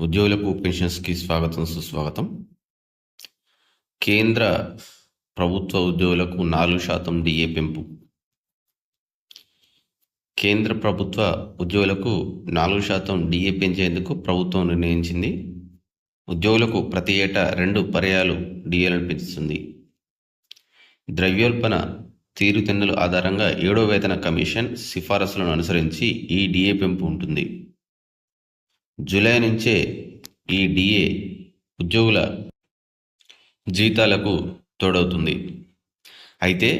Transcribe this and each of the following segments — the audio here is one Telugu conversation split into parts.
ఉద్యోగులకు పెన్షన్స్కి స్వాగతం సుస్వాగతం. కేంద్ర ప్రభుత్వ ఉద్యోగులకు నాలుగు శాతం డిఏ పెంపు. కేంద్ర ప్రభుత్వ ఉద్యోగులకు నాలుగు శాతం డిఏ పెంచేందుకు ప్రభుత్వం నిర్ణయించింది. ఉద్యోగులకు ప్రతి ఏటా రెండు పర్యాలు డిఏలను పెంచుతుంది. ద్రవ్యోల్బణ తీరుతెన్నుల ఆధారంగా ఏడో వేతన కమిషన్ సిఫారసులను అనుసరించి ఈ డిఏ పెంపు ఉంటుంది. జూలై నుంచే ఈ డిఏ ఉద్యోగుల జీతాలకు తోడవుతుంది. అయితే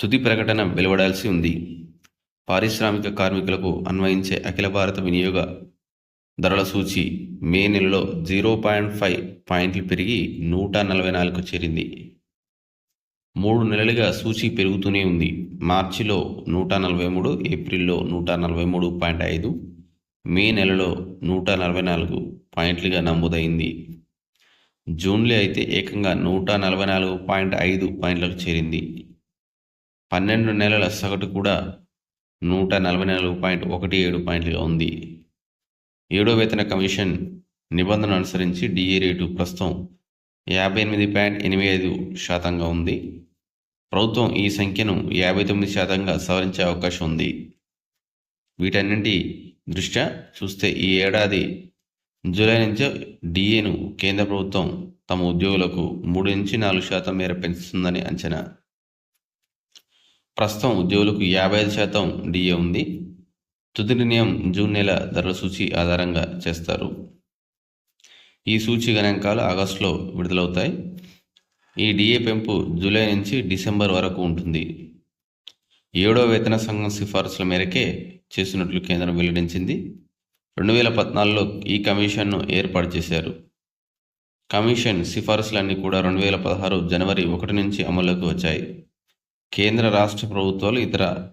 తుది ప్రకటన వెలువడాల్సి ఉంది. పారిశ్రామిక కార్మికులకు అన్వయించే అఖిల భారత వినియోగ ధరల సూచి మే నెలలో జీరో పాయింట్ ఫైవ్ పాయింట్లు పెరిగి నూట నలభై నాలుగు చేరింది. మూడు నెలలుగా సూచి పెరుగుతూనే ఉంది. మార్చిలో నూట నలభై మూడు ఏప్రిల్లో నూట నలభై మూడు పాయింట్ ఐదు మే నెలలో నూట నలభై నాలుగు పాయింట్లుగా నమోదైంది. జూన్లో అయితే ఏకంగా నూట నలభై నాలుగు పాయింట్ ఐదు పాయింట్లకు చేరింది. పన్నెండు నెలల సగటు కూడా నూట నలభై నాలుగు పాయింట్ ఒకటి ఏడు పాయింట్లుగా ఉంది. ఏడో వేతన కమిషన్ నిబంధన అనుసరించి డిఏ రేటు ప్రస్తుతం యాభై ఎనిమిది పాయింట్ ఎనిమిది ఐదు శాతంగా ఉంది. ప్రభుత్వం ఈ సంఖ్యను యాభై తొమ్మిది శాతంగా సవరించే అవకాశం ఉంది. వీటన్నింటి దృష్ట్యా చూస్తే ఈ ఏడాది జూలై నుంచి డిఏను కేంద్ర ప్రభుత్వం తమ ఉద్యోగులకు మూడు నుంచి నాలుగు శాతం మేర పెంచుతుందని అంచనా. ప్రస్తుతం ఉద్యోగులకు యాభై ఐదు శాతం డిఏ ఉంది. తుది నిర్ణయం జూన్ నెల ధరల సూచి ఆధారంగా చేస్తారు. ఈ సూచి గణాంకాలు ఆగస్టులో విడుదలవుతాయి. ఈ డిఏ పెంపు జూలై నుంచి డిసెంబర్ వరకు ఉంటుంది. ఏడో వేతన సంఘం సిఫార్సుల మేరకే చేసినట్లు కేంద్రం వెల్లడించింది. రెండు వేల పద్నాలుగులో ఈ కమిషన్ను ఏర్పాటు చేశారు. కమిషన్ సిఫార్సులన్నీ కూడా రెండు వేల పదహారు జనవరి ఒకటి నుంచి అమల్లోకి వచ్చాయి. కేంద్ర రాష్ట్ర ప్రభుత్వాలు ఇతర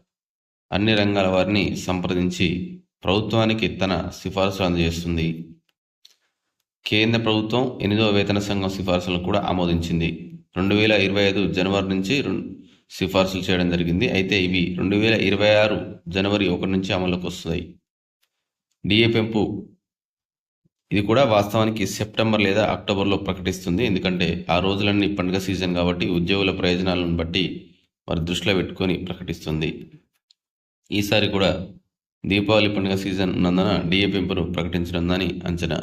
అన్ని రంగాల వారిని సంప్రదించి ప్రభుత్వానికి తన సిఫార్సులు అందజేస్తుంది. కేంద్ర ప్రభుత్వం ఎనిమిదవ వేతన సంఘం సిఫార్సులను కూడా ఆమోదించింది. రెండు వేల ఇరవై ఐదు జనవరి నుంచి రెండు సిఫార్సులు చేయడం జరిగింది. అయితే ఇవి రెండు వేల ఇరవై ఆరు జనవరి ఒకటి నుంచి అమల్లోకి వస్తాయి. డిఏ పెంపు ఇది కూడా వాస్తవానికి సెప్టెంబర్ లేదా అక్టోబర్లో ప్రకటిస్తుంది. ఎందుకంటే ఆ రోజులన్నీ పండుగ సీజన్ కాబట్టి ఉద్యోగుల ప్రయోజనాలను బట్టి వారి దృష్టిలో పెట్టుకొని ప్రకటిస్తుంది. ఈసారి కూడా దీపావళి పండుగ సీజన్ ఉన్నందున డిఏ పెంపును ప్రకటించనుందని అంచనా.